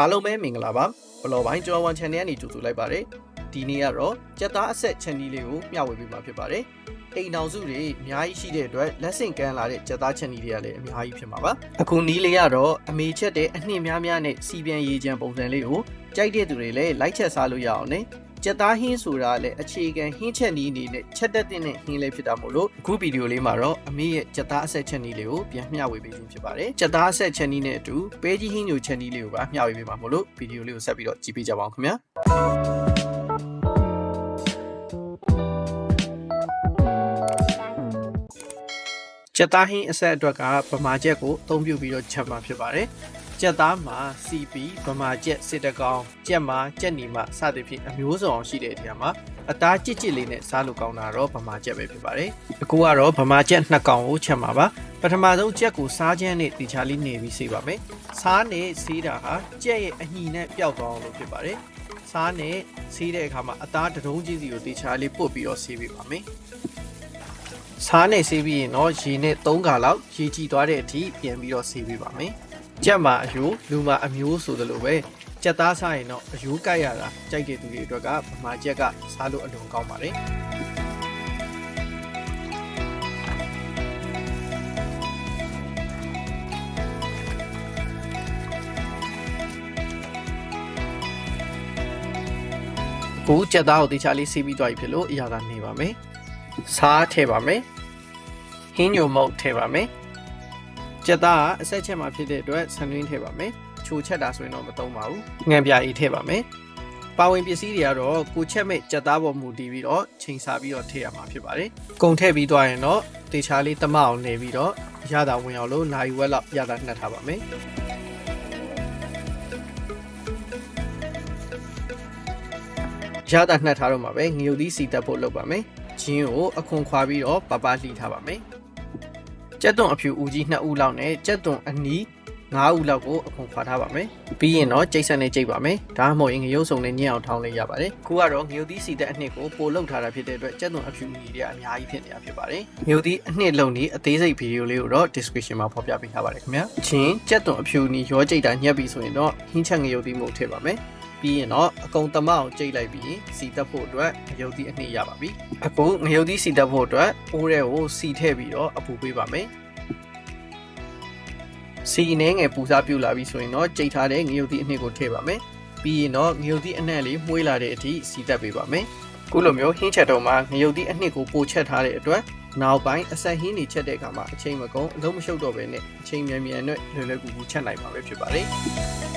အားလုံးပဲမင်္ဂလာပါဘလော်ပိုင်းကျော်ဝန် channel ကနေကြိုဆိုလိုက်ပါတယ်ဒီနေ့ကတော့ကြက်သားအဆက် channel လေးကိုမျှဝေပေးမှာဖြစ်ပါတယ်အိမ်အောင်စုတွေအများကြီးရှိတဲ့အတွက်လက်ဆင့်ကမ်းလာတဲ့ကြက်သား channel တွေကလည်းအများကြီးဖြစ်မှာပါအခုနီးလေးကတော့အမေချက်တဲ့အနှစ်များများနဲ့စီပြန်ရေးချမ်းပုံစံလေးကိုကြိုက်တဲ့သူတွေလည်း like ချက်စားလို့ရအောင်နဲ့ ကြက်သားဟင်းဆိုတာလည်းအခြေခံဟင်းချက်နီးအနေနဲ့ချက်တက်တဲ့ဟင်းလေးဖြစ်တာမို့လို့အခုဗီဒီယိုလေးမှာတော့အမေရဲ့ကြက်သားအဆက်ချက်နီးလေးကိုပြန်မျှဝေပေးခြင်းဖြစ်ပါတယ်ကြက်သားအဆက်ချက်နီးနဲ့အတူပဲကြီးဟင်းညိုချက်နီးလေးကိုပါမျှဝေပေးမှာမို့လို့ဗီဒီယိုလေးကိုဆက်ပြီးတော့ကြည့်ပေးကြပါအောင်ခင်ဗျာကြက်သားဟင်းအဆက်အတွက်ကဗမာချက်ကိုအသုံးပြုပြီးတော့ချက်မှာဖြစ်ပါတယ် ကြက်သားမှာ CP ဗမာကြက်စစ်တကောင်ကြက်မှာကြက်နီမှာစသဖြင့်အမျိုးစုံအောင်ရှိတဲ့နေရာမှာအသားကြစ်ကြစ်လေးနဲ့စားလို့ကောင်းတာတော့ဗမာကြက်ပဲဖြစ်ပါတယ်အခုကတော့ဗမာကြက်နှစ်ကောင်ကိုချက်မှာပါပထမဆုံးကြက်ကိုစားချမ်းနဲ့တေချာလေးနေပြီးဆေးပါမယ်စားနဲ့ဆေးတာဟာကြက်ရဲ့အညီနဲ့ပျောက်သွားအောင်လို့ဖြစ်ပါတယ်စားနဲ့ဆေးတဲ့အခါမှာအသားတဒုံးကြီးစီကိုတေချာလေးပုတ်ပြီးတော့ဆေးပေးပါမယ်စားနဲ့ဆေးပြီးရင်တော့ရေနဲ့3ခါလောက်ရေကြည်သွားတဲ့အထိပြန်ပြီးတော့ဆေးပေးပါမယ် ကြက်မှာအယိုးလူမှာအမျိုးဆိုသလိုပဲကြက်သားစားရင်တော့အယိုးကြိုက်ရတာကြိုက်တဲ့သူတွေအတွက်ကဗမာကြက်ကစားလို့အလွန်ကောင်းပါတယ်ကိုကြက်သားကိုတေချာလေးဆေးပြီးသွားပြီဖြစ်လို့အရာသာနေပါမယ်စားထည့်ပါမယ်ဟင်းညိုမုတ်ထည့်ပါမယ် ကြက်သားကအဆက်ချက်မှာဖြစ်တဲ့အတွက်ဆန်ရင်းထည့်ပါမယ်ချိုချက်တာဆိုရင်တော့မသုံးပါဘူးငံပြအေးထည့်ပါမယ်ပါဝင်ပစ္စည်းတွေကတော့ကိုချက်မဲ့ကြက်သားပေါ်မူတည်ပြီးတော့ချိန်စားပြီးတော့ထည့်ရမှာဖြစ်ပါတယ်ကုံထည့်ပြီးသွားရင်တော့တေချာလေးတမအောင်နေပြီးတော့ရတာဝင်အောင်လို့နိုင်ဝက်လောက်ရတာနှက်ထားပါမယ်ရတာနှက်ထားတော့မှာပဲငရုတ်သီးစီတက်ဖို့လုပ်ပါမယ်ချင်းကိုအခွန်ခွာပြီးတော့ပပလှီထားပါမယ် ကြက်သွန်အဖြူဦးကြီး2ဦးလောက်နဲ့ကြက်သွန်အနီး9ဦးလောက်ကိုအခွန်ခွာထားပါမယ်ပြီးရင်တော့ကြိတ်ဆက်နဲ့ကြိတ်ပါမယ်ဒါမှမဟုတ်ရင်ငရုတ်စုံနဲ့ညံ့အောင်ထောင်းလိုက်ရပါတယ်ခုကတော့ငရုတ်သီးစီတက်အနှစ်ကိုပိုလုတ်ထားတာဖြစ်တဲ့အတွက်ကြက်သွန်အဖြူကြီးတွေအများကြီးဖြစ်နေတာဖြစ်ပါတယ်ငရုတ်သီးအနှစ်လုံးนี้အသေးစိတ်ဗီဒီယိုလေးကိုတော့ description မှာဖော်ပြပေးထားပါတယ်ခင်ဗျာချင်းကြက်သွန်အဖြူနီရောကြိတ်တာညက်ပြီဆိုရင်တော့ဟင်းချက်ငရုတ်သီးမို့ထည့်ပါမယ် ပြီးရင်တော့အကုံတမအောင်ကြိတ်လိုက်ပြီးစီတက်ဖို့အတွက်ငရုတ်သီးအနှစ်ရပါပြီအခုငရုတ်သီးစီတက်ဖို့အတွက်အိုးထဲကိုစီထည့်ပြီးတော့အပူပေးပါမယ်စီအနေငယ်ပူစားပြုတ်လာပြီဆိုရင်တော့ကြိတ်ထားတဲ့ငရုတ်သီးအနှစ်ကိုထည့်ပါမယ်ပြီးရင်တော့ငရုတ်သီးအနှံ့လေးမှုေးလာတဲ့အထိစီတက်ပေးပါမယ်ခုလိုမျိုးဟင်းချက်တော့မှာငရုတ်သီးအနှစ်ကိုပိုချက်ထားတဲ့အတွက်နောက်ပိုင်းအဆက်ဟင်းတွေချက်တဲ့အခါမှာအချိန်မကုန်အလုံးမရှုပ်တော့ဘဲနဲ့အချိန်မြန်မြန်နဲ့လွယ်လွယ်ကူကူချက်နိုင်မှာပဲဖြစ်ပါတယ်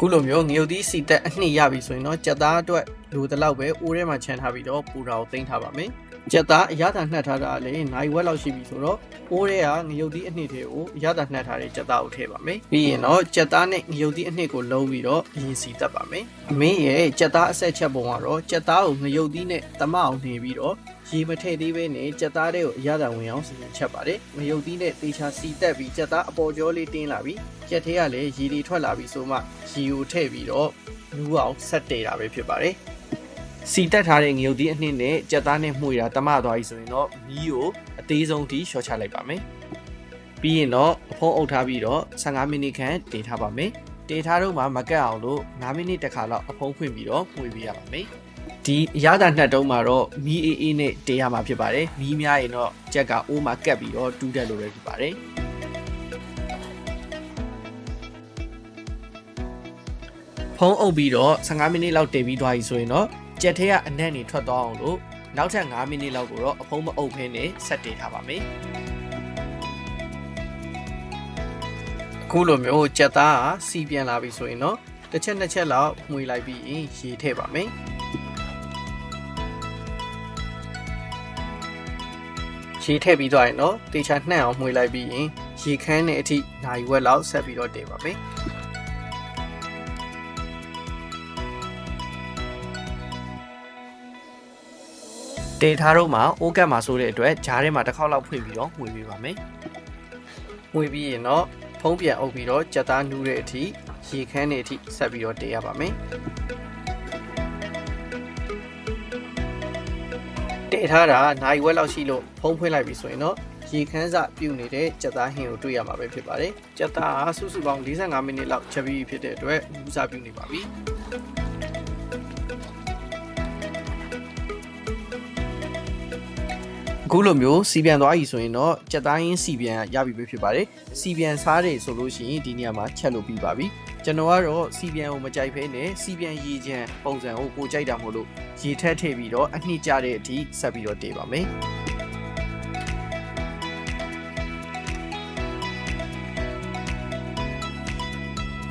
ခုလိုမျိုးငရုတ်သီးစီတက်အနှစ်ရပြီဆိုရင်တော့ကြက်သားအတွက် လိုတလောက်ပဲအိုးထဲမှာချန်ထားပြီးတော့ပူတာကိုသိမ်းထားပါမယ်ကြက်သားအရသာနှက်ထားတာလည်းနိုင်ဝက်လောက်ရှိပြီဆိုတော့အိုးထဲကငရုတ်သီးအနှစ်တွေကိုအရသာနှက်ထားတဲ့ကြက်သားကိုထည့်ပါမယ်ပြီးရင်တော့ကြက်သားနဲ့ငရုတ်သီးအနှစ်ကိုလုံးပြီးတော့အရင်စီတက်ပါမယ်အမင်းရဲ့ကြက်သားအဆက်ချက်ပုံကတော့ကြက်သားကိုငရုတ်သီးနဲ့တမအောင်နေပြီးတော့ရေမထည့်သေးဘဲနဲ့ကြက်သားတွေကိုအရသာဝင်အောင်စီရင်ချက်ပါတယ်ငရုတ်သီးနဲ့တေချာစီတက်ပြီးကြက်သားအပေါ်ကျော်လေးတင်းလာပြီးကြက်ထဲကလည်းရေတွေထွက်လာပြီးဆိုမှရေကိုထည့်ပြီးတော့နူးအောင်ဆက်တည်တာပဲဖြစ်ပါတယ် စီတက်ထားတဲ့ငရုတ်သီးအနှစ်နဲ့ကြက်သားနဲ့မှုရတာတမသွားပြီဆိုရင်တော့မီးကိုအသေးဆုံးထိရှော့ချလိုက်ပါမယ်ပြီးရင်တော့အဖုံးအုပ်ထားပြီးတော့15မိနစ်ခန့်တင်ထားပါမယ်တင်ထားတော့မှမကတ်အောင်လို့9မိနစ်တခါလောက်အဖုံးဖွင့်ပြီးတော့မှုပေးရပါမယ်ဒီအရသာနှက်တုံးမှာတော့မီးအေးအေးနဲ့တင်ရမှာဖြစ်ပါတယ်မီးများရင်တော့ကြက်ကအိုးမှာကတ်ပြီးတော့တူးတက်လို့လည်းဖြစ်ပါတယ်ဖုံးအုပ်ပြီးတော့15မိနစ်လောက်တင်ပြီးသွားပြီဆိုရင်တော့ ကြက်ထဲကအနံ့တွေထွက်သွားအောင်လို့နောက်ထပ်5မိနစ်လောက်ကိုတော့အဖုံးမအုပ်ဖင်းနဲ့ဆက်တင်ထားပါမယ်အခုလိုမျိုးကြက်သားကစီပြန်လာပြီဆိုရင်တော့တစ်ချက်နှစ်ချက်လောက်မှွေလိုက်ပြီးရင်ရေထည့်ပါမယ်ရေထည့်ပြီးသွားရင်တော့တေချာနှံ့အောင်မှွေလိုက်ပြီးရင်ရေခမ်းတဲ့အထိနိုင်ဝက်လောက်ဆက်ပြီးတော့တင်ပါမယ် တေထားတော့မှအိုးကတ်မှာဆိုတဲ့အတွက်ဂျားထဲမှာတစ်ခေါက်လောက်ဖွင့်ပြီးတော့မှွေပေးပါမယ်။မှွေပြီးရင်တော့ဖုံးပြန်အုပ်ပြီးတော့ကြက်သားနူးတဲ့အထိရေခမ်းတဲ့အထိဆက်ပြီးတော့တေရပါမယ်။တေထားတာနိုင်ဝက်လောက်ရှိလို့ဖုံးဖွင့်လိုက်ပြီဆိုရင်တော့ရေခမ်းစပြုတ်နေတဲ့ကြက်သားဟင်းကိုတွေ့ရမှာပဲဖြစ်ပါတယ်ကြက်သားဟာစုစုပေါင်း45မိနစ်လောက်ချက်ပြီးဖြစ်တဲ့အတွက်ဘူးစားပြုတ်နေပါပြီ အခုလိုမျိုးစီပြန်သွားပြီဆိုရင်တော့ကြက်သားရင်းစီပြန်ရပြီပဲဖြစ်ပါတယ်စီပြန်စားတယ်ဆိုလို့ရှိရင်ဒီနေရာမှာချက်လို့ပြီးပါပြီကျွန်တော်ကတော့စီပြန်ကိုမကြိုက်ဖဲနဲ့စီပြန်ရည်ချမ်းပုံစံကိုကိုကြိုက်တာမို့လို့ရေထက်ထည့်ပြီးတော့အနှစ်ကျတဲ့အထိဆက်ပြီးတော့တေးပါမယ်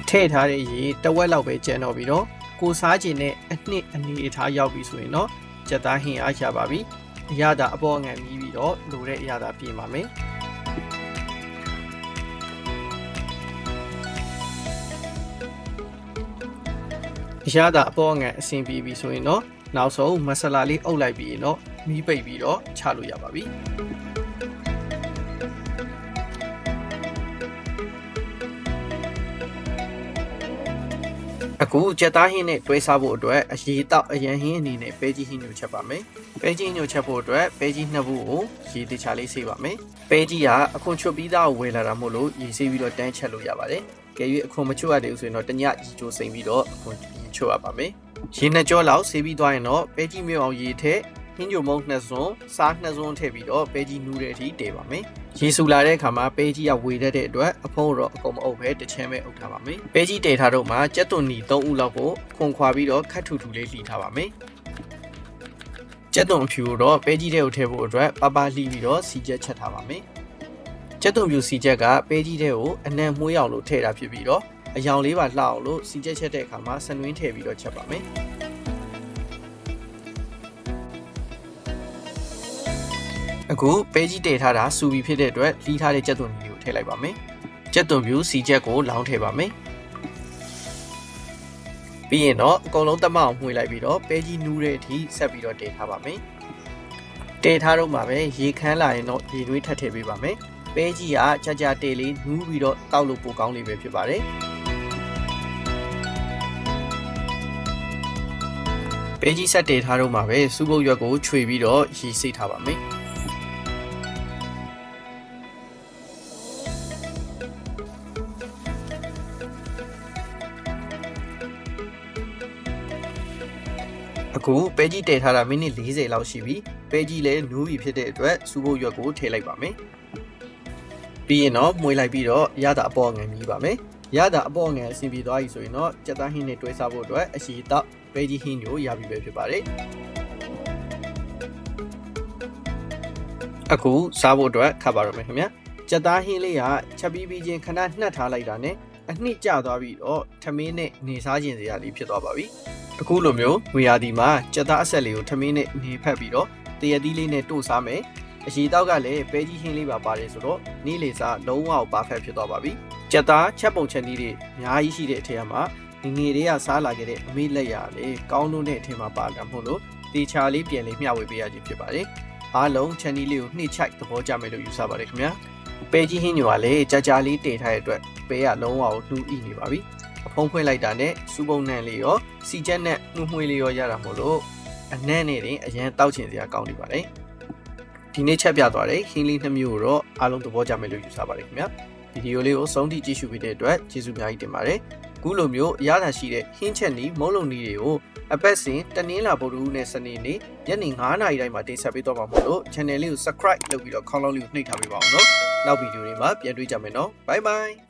ထည့်ထားတဲ့ရေတဝက်လောက်ပဲကျန်တော့ပြီးတော့ကိုစားခြင်းနဲ့အနှစ်အနေအထားရောက်ပြီဆိုရင်တော့ကြက်သားဟင်းအားရပါပြီ အရသာအပေါ်ငံမြည်ပြီးတော့လိုတဲ့အရသာပြင်ပါမယ်အရသာအပေါ်ငံအဆင်ပြေပြီဆိုရင်တော့နောက်ဆုံးမဆလာလေးအုပ်လိုက်ပြီးရင်တော့မီးပိတ်ပြီးတော့ချလို့ရပါပြီ အခုကြက်သားဟင်းနဲ့တွဲစားဖို့အတွက်အရေးတောက်အရန်ဟင်းအနေနဲ့ပဲကြီးဟင်းညိုချက်ပါမယ်။ပဲကြီးညိုချက်ဖို့အတွက်ပဲကြီးနှစ်ဘူးကိုရေတခြားလေးဆေးပါမယ်။ပဲကြီးကအခွန်ချွတ်ပြီးသားကိုဝယ်လာတာမို့လို့ရေဆေးပြီးတော့တန်းချက်လို့ရပါတယ်။ကြည့်၍အခွန်မချွတ်ရသေးဘူးဆိုရင်တော့တညကြီးချိုးစိမ်ပြီးတော့အခွန်ချွတ်ရပါမယ်။ရေနှစ်ကြောလောက်ဆေးပြီးသွားရင်တော့ပဲကြီးမြုပ်အောင်ရေထည့်ဟင်းကြုံမုံနှစ်စွန်းစားနှစ်စွန်းထည့်ပြီးတော့ပဲကြီးနူးတဲ့အထိတည်ပါမယ်။ ရေဆူလာတဲ့အခါမှာပဲကြီးကဝေတတ်တဲ့အတွက်အဖုံးတော့အကုန်မအုပ်ပဲတစ်ချမ်းပဲအုပ်ထားပါမယ်။ပဲကြီးတည်ထားတော့မှကြက်သွန်နီ3ဦးလောက်ကိုခွန်ခွာပြီးတော့ခတ်ထူထူလေးလှီထားပါမယ်။ကြက်သွန်ဖြူကိုတော့ပဲကြီးတဲ့ကိုထည့်ဖို့အတွက်ပပလှီပြီးတော့စီချက်ချက်ထားပါမယ်။ကြက်သွန်ဖြူစီချက်ကပဲကြီးတဲ့ကိုအနံ့မှုရောက်လို့ထည့်တာဖြစ်ပြီးတော့အယောင်လေးပါလှအောင်လို့စီချက်ချက်တဲ့အခါမှာဆနွင်းထည့်ပြီးတော့ချက်ပါမယ်။ အခုပဲကြီးတည်ထားတာစူပြီးဖြစ်တဲ့အတွက်လီးထားတဲ့ကြက်သွန်ကြီးကိုထည့်လိုက်ပါမယ်။ကြက်သွန်ပြူစီချက်ကိုလောင်းထည့်ပါမယ်။ပြီးရင်တော့အကုန်လုံးတက်မအောင်မှွေလိုက်ပြီးတော့ပဲကြီးနူးတဲ့အထိဆက်ပြီးတော့တည်ထားပါမယ်။တည်ထားတော့မှပဲရေခမ်းလာရင်တော့ရေနွေးထပ်ထည့်ပေးပါမယ်။ပဲကြီးကကြာကြာတည်လေးနူးပြီးတော့တောက်လို့ပိုကောင်းလေးပဲဖြစ်ပါတယ်။ပဲကြီးဆက်တည်ထားတော့မှပဲစူပုတ်ရွက်ကိုခြွေပြီးတော့ရေစိတ်ထားပါမယ်။ အခုပဲကြီးတည်ထားတာမိနစ်40လောက်ရှိပြီပဲကြီးလည်းနူးပြီဖြစ်တဲ့အတွက်စူဖို့ရွက်ကိုထည့်လိုက်ပါမယ်ပြီးရင်တော့မှုေးလိုက်ပြီးတော့ရတာအပေါ်ငံမြည်ပါမယ်ရတာအပေါ်ငံအဆင်ပြေသွားပြီဆိုရင်တော့ကြက်သားဟင်းနဲ့တွဲစားဖို့အတွက်အရှိတောက်ပဲကြီးဟင်းကိုရပြီပဲဖြစ်ပါတယ်အခုစားဖို့အတွက်ခတ်ပါတော့မယ်ခင်ဗျာကြက်သားဟင်းလေးကချက်ပြီးပြီးချင်းခဏနှက်ထားလိုက်တာနဲ့အနှစ်ကျသွားပြီးတော့ထမင်းနဲ့နေစားခြင်းစရာလေးဖြစ်သွားပါပြီ အခုလိုမျိုးငွေရာဒီမှာကြက်သားအဆက်လေးကိုထမင်းနဲ့နေဖက်ပြီးတော့တရသီးလေးနဲ့တို့စားမယ်အရှိတောက်ကလည်းပဲကြီးဟင်းလေးပါပါတယ်ဆိုတော့နေ့လေစားလုံးဝပါဖက်ဖြစ်သွားပါပြီကြက်သားချက်ပုံချက်နည်းတွေအများကြီးရှိတဲ့အထက်မှာငငယ်တွေကစားလာခဲ့တဲ့အမေးလက်ရလေကောင်းလို့တဲ့အထက်မှာပါတာမို့လို့တေချာလေးပြန်လေးမျှဝေပေးရခြင်းဖြစ်ပါတယ်အားလုံး channel လေးကိုနှိမ့်ချိုက်သဘောကျမယ်လို့ယူဆပါတယ်ခင်ဗျာပဲကြီးဟင်းညိုကလည်းကြာကြာလေးတင်ထားတဲ့အတွက်ပဲကလုံးဝကိုနှူးဣနေပါပြီ အဖုံးဖွင့်လိုက်တာနဲ့စူပုံနံလေးရောစီချက်နဲ့နှူးမွှေးလေးရောရတာမို့လို့အနံ့နဲ့တင်အရန်တောက်ချင်စရာကောင်းနေပါတယ်ဒီနေ့ချက်ပြသွားတဲ့ဟင်းလေးနှမျိုးကိုတော့အားလုံးသဘောကျမယ်လို့ယူဆပါတယ်ခင်ဗျာဗီဒီယိုလေးကိုဆုံးထိကြည့်ရှုပေးတဲ့အတွက်ကျေးဇူးအများကြီးတင်ပါတယ်ခုလိုမျိုးအရသာရှိတဲ့ဟင်းချက်နီးမုံလုံးနီးတွေကိုအပတ်စဉ်တနင်္လာဗုဒ္ဓဟူးနဲ့စနေနေ့ညနေ9:00နာရီတိုင်းမှာတင်ဆက်ပေးတော့မှာမို့လို့ channel လေးကို subscribe လုပ်ပြီးတော့ခေါင်းလုံးလေးကိုနှိပ်ထားပေးပါအောင်နော်နောက်ဗီဒီယိုတွေမှာပြန်တွေ့ကြမယ်နော် bye bye